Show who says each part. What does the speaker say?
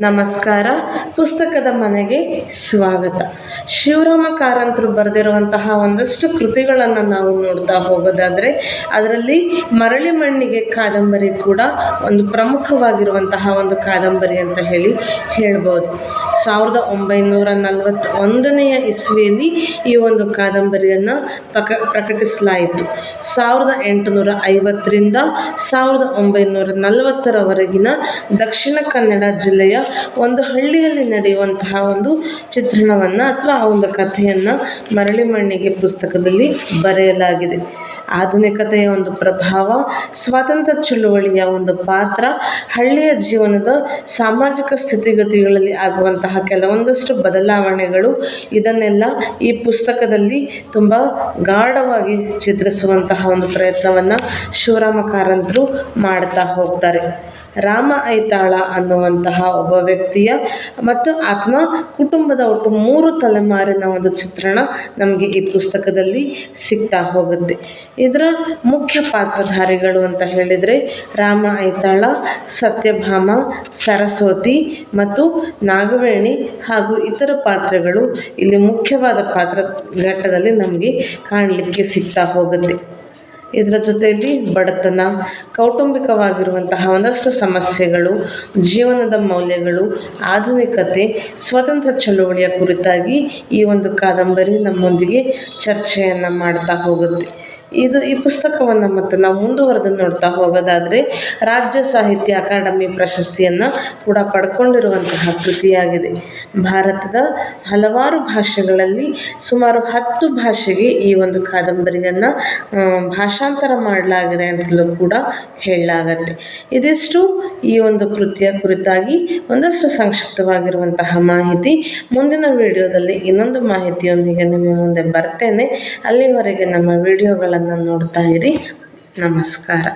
Speaker 1: ನಮಸ್ಕಾರ. ಪುಸ್ತಕದ ಮನೆಗೆ ಸ್ವಾಗತ. ಶಿವರಾಮ ಕಾರಂತರು ಬರೆದಿರುವಂತಹ ಒಂದಷ್ಟು ಕೃತಿಗಳನ್ನು ನಾವು ನೋಡ್ತಾ ಹೋಗೋದಾದರೆ, ಅದರಲ್ಲಿ ಮರಳಿ ಮಣ್ಣಿಗೆ ಕಾದಂಬರಿ ಕೂಡ ಒಂದು ಪ್ರಮುಖವಾಗಿರುವಂತಹ ಒಂದು ಕಾದಂಬರಿ ಅಂತ ಹೇಳಿ ಹೇಳ್ಬೋದು. ಸಾವಿರದ ಒಂಬೈನೂರ ನಲವತ್ತೊಂದನೆಯ ಇಸ್ವಿಯಲ್ಲಿ ಈ ಒಂದು ಕಾದಂಬರಿಯನ್ನು ಪ್ರಕ, ಪ್ರಕಟಿಸಲಾಯಿತು. ಸಾವಿರದ ಎಂಟುನೂರ ಐವತ್ತರಿಂದ ಸಾವಿರದ ಒಂಬೈನೂರ ನಲವತ್ತರವರೆಗಿನ ದಕ್ಷಿಣ ಕನ್ನಡ ಜಿಲ್ಲೆಯ ಒಂದು ಹಳ್ಳಿಯಲ್ಲಿ ನಡೆಯುವಂತಹ ಒಂದು ಚಿತ್ರಣವನ್ನು ಅಥವಾ ಆ ಒಂದು ಕಥೆಯನ್ನು ಮರಳಿ ಮಣ್ಣಿಗೆ ಪುಸ್ತಕದಲ್ಲಿ ಬರೆಯಲಾಗಿದೆ. ಆಧುನಿಕತೆಯ ಒಂದು ಪ್ರಭಾವ, ಸ್ವಾತಂತ್ರ್ಯ ಚಳುವಳಿಯ ಒಂದು ಪಾತ್ರ, ಹಳ್ಳಿಯ ಜೀವನದ ಸಾಮಾಜಿಕ ಸ್ಥಿತಿಗತಿಗಳಲ್ಲಿ ಆಗುವಂತಹ ಕೆಲವೊಂದಷ್ಟು ಬದಲಾವಣೆಗಳು ಇದನ್ನೆಲ್ಲ ಈ ಪುಸ್ತಕದಲ್ಲಿ ತುಂಬ ಗಾಢವಾಗಿ ಚಿತ್ರಿಸುವಂತಹ ಒಂದು ಪ್ರಯತ್ನವನ್ನು ಶಿವರಾಮ ಕಾರಂತರು ಮಾಡ್ತಾ ಹೋಗ್ತಾರೆ. ರಾಮ ಐತಾಳ ಅನ್ನುವಂತಹ ಒಬ್ಬ ವ್ಯಕ್ತಿಯ ಮತ್ತು ಆತನ ಕುಟುಂಬದ ಒಟ್ಟು ಮೂರು ತಲೆಮಾರಿನ ಒಂದು ಚಿತ್ರಣ ನಮಗೆ ಈ ಪುಸ್ತಕದಲ್ಲಿ ಸಿಗ್ತಾ ಹೋಗುತ್ತೆ. ಇದರ ಮುಖ್ಯ ಪಾತ್ರಧಾರಿಗಳು ಅಂತ ಹೇಳಿದರೆ ರಾಮ ಐತಾಳ, ಸತ್ಯಭಾಮ, ಸರಸ್ವತಿ ಮತ್ತು ನಾಗವೇಣಿ ಹಾಗೂ ಇತರ ಪಾತ್ರಗಳು ಇಲ್ಲಿ ಮುಖ್ಯವಾದ ಪಾತ್ರ ಘಟ್ಟದಲ್ಲಿ ನಮಗೆ ಕಾಣಲಿಕ್ಕೆ ಸಿಗ್ತಾ ಹೋಗುತ್ತೆ. ಇದರ ಜೊತೆಯಲ್ಲಿ ಬಡತನ, ಕೌಟುಂಬಿಕವಾಗಿರುವಂತಹ ಒಂದಷ್ಟು ಸಮಸ್ಯೆಗಳು, ಜೀವನದ ಮೌಲ್ಯಗಳು, ಆಧುನಿಕತೆ, ಸ್ವತಂತ್ರ ಚಳುವಳಿಯ ಕುರಿತಾಗಿ ಈ ಒಂದು ಕಾದಂಬರಿ ನಮ್ಮೊಂದಿಗೆ ಚರ್ಚೆಯನ್ನು ಮಾಡ್ತಾ ಹೋಗುತ್ತೆ. ಇದು ಈ ಪುಸ್ತಕವನ್ನು ಮತ್ತು ನಾವು ಮುಂದುವರೆದು ನೋಡ್ತಾ ಹೋಗೋದಾದರೆ ರಾಜ್ಯ ಸಾಹಿತ್ಯ ಅಕಾಡೆಮಿ ಪ್ರಶಸ್ತಿಯನ್ನು ಕೂಡ ಪಡ್ಕೊಂಡಿರುವಂತಹ ಕೃತಿಯಾಗಿದೆ. ಭಾರತದ ಹಲವಾರು ಭಾಷೆಗಳಲ್ಲಿ ಸುಮಾರು ಹತ್ತು ಭಾಷೆಗೆ ಈ ಒಂದು ಕಾದಂಬರಿಯನ್ನು ಭಾಷಾಂತರ ಮಾಡಲಾಗಿದೆ ಅಂತಲೂ ಕೂಡ ಹೇಳಲಾಗತ್ತೆ. ಇದಿಷ್ಟು ಈ ಒಂದು ಕೃತಿಯ ಕುರಿತಾಗಿ ಒಂದಷ್ಟು ಸಂಕ್ಷಿಪ್ತವಾಗಿರುವಂತಹ ಮಾಹಿತಿ. ಮುಂದಿನ ವಿಡಿಯೋದಲ್ಲಿ ಇನ್ನೊಂದು ಮಾಹಿತಿಯೊಂದಿಗೆ ನಿಮ್ಮ ಮುಂದೆ ಬರ್ತೇನೆ. ಅಲ್ಲಿವರೆಗೆ ನಮ್ಮ ವಿಡಿಯೋಗಳನ್ನು ನೋಡ್ತಾ ಇರಿ. ನಮಸ್ಕಾರ.